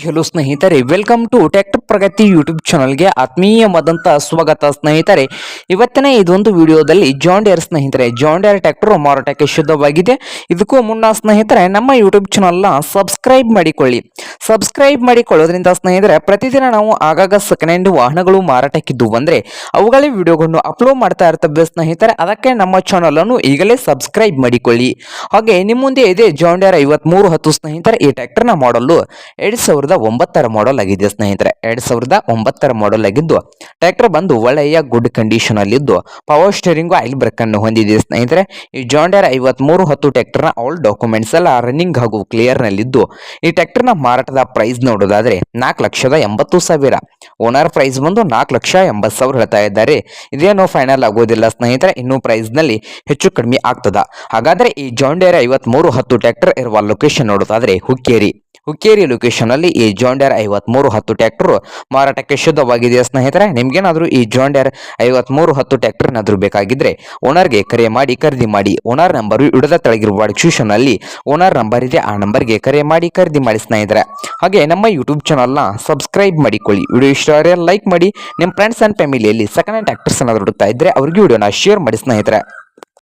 Hello ಸ್ನೇಹಿತರೆ welcome to tractor Pragati YouTube ಚಾನಲ್ಗೆ ಆತ್ಮೀಯವಾದಂಥ ಸ್ವಾಗತ ಸ್ನೇಹಿತರೆ. ಇವತ್ತಿನ ಇದೊಂದು ವಿಡಿಯೋದಲ್ಲಿ ಜಾಂಡಿಯರ್ ಸ್ನೇಹಿತರೆ ಜಾಂಡಿಯರ್ ಟ್ಯಾಕ್ಟರ್ ಮಾರಾಟಕ್ಕೆ ಶುದ್ಧವಾಗಿದೆ. ಇದಕ್ಕೂ ಮುನ್ನ ಸ್ನೇಹಿತರೆ, ನಮ್ಮ ಯೂಟ್ಯೂಬ್ ಚಾನಲ್ನ ಸಬ್ಸ್ಕ್ರೈಬ್ ಮಾಡಿಕೊಳ್ಳಿ. ಸಬ್ಸ್ಕ್ರೈಬ್ ಮಾಡಿಕೊಳ್ಳೋದ್ರಿಂದ ಸ್ನೇಹಿತರೆ, ಪ್ರತಿದಿನ ನಾವು ಆಗಾಗ ಸೆಕೆಂಡ್ ಹ್ಯಾಂಡ್ ವಾಹನಗಳು ಮಾರಾಟಕ್ಕಿದ್ದು ಬಂದರೆ, ಅವುಗಳ ವಿಡಿಯೋಗಳನ್ನು ಅಪ್ಲೋಡ್ ಮಾಡ್ತಾ ಇರ್ತವೆ ಸ್ನೇಹಿತರೆ. ಅದಕ್ಕೆ ನಮ್ಮ ಚಾನಲನ್ನು ಈಗಲೇ ಸಬ್ಸ್ಕ್ರೈಬ್ ಮಾಡಿಕೊಳ್ಳಿ. ಹಾಗೆ ನಿಮ್ಮ ಮುಂದೆ ಇದೆ ಜಾಂಡಿಯರ್ ಐವತ್ಮೂರು ಹತ್ತು ಸ್ನೇಹಿತರೆ, ಈ ಟ್ಯಾಕ್ಟರ್ನ ಮಾಡಲು ಎರಡ್ ಸಾವಿರದ ಒಂಬತ್ತರ ಮಾಡೆಲ್ ಆಗಿದೆ ಸ್ನೇಹಿತರೆ. ಎರಡ್ ಸಾವಿರದ ಒಂಬತ್ತರ ಮಾಡೆಲ್ ಆಗಿದ್ದು ಟ್ರ್ಯಾಕ್ಟರ್ ಬಂದು ಒಳ್ಳೆಯ ಗುಡ್ ಕಂಡೀಷನ್ ಅಲ್ಲಿದ್ದು ಪವರ್ ಸ್ಟೇರಿಂಗು ಆಯಿಲ್ ಬ್ರೇಕ್ ಅನ್ನು ಹೊಂದಿದೆ ಸ್ನೇಹಿತರೆ. ಈ ಜಾಂಡಿಯರ್ ಐವತ್ಮೂರು ಹತ್ತು ಟ್ರ್ಯಾಕ್ಟರ್ನ ಆಲ್ ಡಾಕ್ಯುಮೆಂಟ್ಸ್ ಎಲ್ಲ ರನ್ನಿಂಗ್ ಹಾಗೂ ಕ್ಲಿಯರ್ ನಲ್ಲಿದ್ದು, ಈ ಟ್ರ್ಯಾಕ್ಟರ್ನ ಮಾರಾಟದ ಪ್ರೈಸ್ ನೋಡೋದಾದ್ರೆ ನಾಲ್ಕು ಲಕ್ಷದ ಎಂಬತ್ತು ಸಾವಿರ. ಓನರ್ ಪ್ರೈಸ್ ಬಂದು ನಾಲ್ಕು ಲಕ್ಷ ಎಂಬತ್ತು ಸಾವಿರ ಹೇಳ್ತಾ ಇದ್ದಾರೆ. ಇದೇನು ಫೈನಲ್ ಆಗೋದಿಲ್ಲ ಸ್ನೇಹಿತರೆ. ಇನ್ನೂ ಪ್ರೈಸ್ನಲ್ಲಿ ಹೆಚ್ಚು ಕಡಿಮೆ ಆಗ್ತದ. ಹಾಗಾದ್ರೆ ಈ ಜಾಂಡಿಯರ್ ಐವತ್ಮೂರು ಹತ್ತು ಟ್ರ್ಯಾಕ್ಟರ್ ಇರುವ ಲೊಕೇಶನ್ ನೋಡೋದಾದ್ರೆ ಹುಕ್ಕೇರಿ. ಹುಕ್ಕೇರಿ ಲೊಕೇಶನ್ ಅಲ್ಲಿ ಈ ಜಾಂಡ್ಯಾರ್ ಐವತ್ ಮೂರು ಹತ್ತು ಟ್ರ್ಯಾಕ್ಟರ್ ಮಾರಾಟಕ್ಕೆ ಶುದ್ಧವಾಗಿದೆಯಾ ಸ್ನೇಹಿತರೆ? ನಿಮ್ಗೇನಾದ್ರೂ ಈ ಜಾಂಡ್ಯಾರ್ ಐವತ್ ಮೂರು ಹತ್ತು ಟ್ರ್ಯಾಕ್ಟರ್ ಏನಾದ್ರೂ ಬೇಕಾಗಿದ್ರೆ ಓನರ್ಗೆ ಕರೆ ಮಾಡಿ, ಖರೀದಿ ಮಾಡಿ. ಓನರ್ ನಂಬರ್ ಇಡದ ತೆಳಗಿರುವ ಡಿಸ್ಕ್ರಿಪ್ಷನ್ ಅಲ್ಲಿ ಓನರ್ ನಂಬರ್ ಇದೆ, ಆ ನಂಬರ್ಗೆ ಕರೆ ಮಾಡಿ, ಖರೀದಿ ಮಾಡಿ ಸ್ನೇಹಿತರೆ. ಹಾಗೆ ನಮ್ಮ ಯೂಟ್ಯೂಬ್ ಚಾನಲ್ನ ಸಬ್ಸ್ಕ್ರೈಬ್ ಮಾಡಿಕೊಳ್ಳಿ. ವಿಡಿಯೋ ಇಷ್ಟ ಲೈಕ್ ಮಾಡಿ. ನಿಮ್ಮ ಫ್ರೆಂಡ್ಸ್ ಅಂಡ್ ಫ್ಯಾಮಿಲಿಯಲ್ಲಿ ಸೆಕೆಂಡ್ ಹ್ಯಾಂಡ್ ಟ್ರ್ಯಾಕ್ಟರ್ಸ್ ಏನಾದ್ರು ಹುಡುಕ್ತಾ ಇದ್ರೆ ಅವ್ರಿಗೆ ವಿಡಿಯೋನ ಶೇರ್ ಮಾಡಿ ಸ್ನೇಹಿತರೆ.